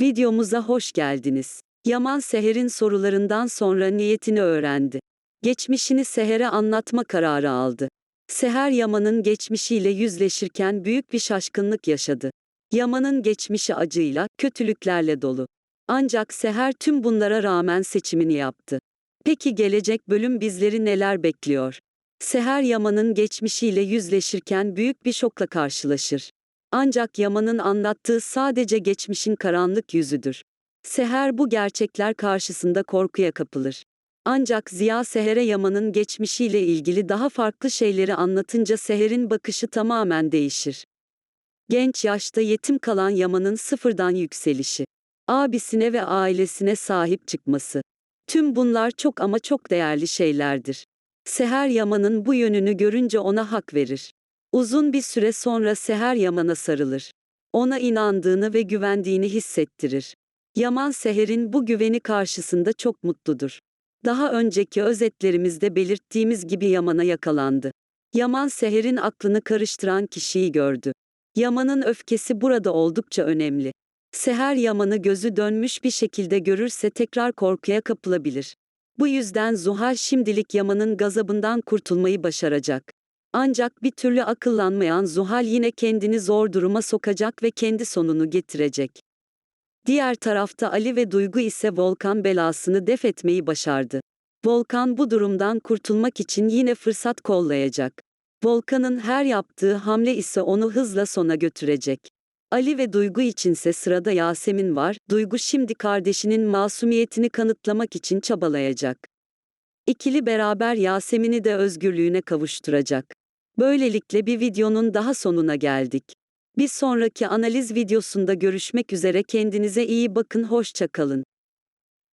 Videomuza hoş geldiniz. Yaman Seher'in sorularından sonra niyetini öğrendi. Geçmişini Seher'e anlatma kararı aldı. Seher Yaman'ın geçmişiyle yüzleşirken büyük bir şaşkınlık yaşadı. Yaman'ın geçmişi acıyla, kötülüklerle dolu. Ancak Seher tüm bunlara rağmen seçimini yaptı. Peki gelecek bölüm bizleri neler bekliyor? Seher Yaman'ın geçmişiyle yüzleşirken büyük bir şokla karşılaşır. Ancak Yaman'ın anlattığı sadece geçmişin karanlık yüzüdür. Seher bu gerçekler karşısında korkuya kapılır. Ancak Ziya Seher'e Yaman'ın geçmişiyle ilgili daha farklı şeyleri anlatınca Seher'in bakışı tamamen değişir. Genç yaşta yetim kalan Yaman'ın sıfırdan yükselişi, abisine ve ailesine sahip çıkması. Tüm bunlar çok ama çok değerli şeylerdir. Seher Yaman'ın bu yönünü görünce ona hak verir. Uzun bir süre sonra Seher Yaman'a sarılır. Ona inandığını ve güvendiğini hissettirir. Yaman Seher'in bu güveni karşısında çok mutludur. Daha önceki özetlerimizde belirttiğimiz gibi Yaman'a yakalandı. Yaman Seher'in aklını karıştıran kişiyi gördü. Yaman'ın öfkesi burada oldukça önemli. Seher Yaman'ı gözü dönmüş bir şekilde görürse tekrar korkuya kapılabilir. Bu yüzden Zuhal şimdilik Yaman'ın gazabından kurtulmayı başaracak. Ancak bir türlü akıllanmayan Zuhal yine kendini zor duruma sokacak ve kendi sonunu getirecek. Diğer tarafta Ali ve Duygu ise Volkan belasını def etmeyi başardı. Volkan bu durumdan kurtulmak için yine fırsat kollayacak. Volkan'ın her yaptığı hamle ise onu hızla sona götürecek. Ali ve Duygu içinse sırada Yasemin var. Duygu şimdi kardeşinin masumiyetini kanıtlamak için çabalayacak. İkili beraber Yasemin'i de özgürlüğüne kavuşturacak. Böylelikle bir videonun daha sonuna geldik. Bir sonraki analiz videosunda görüşmek üzere kendinize iyi bakın hoşça kalın.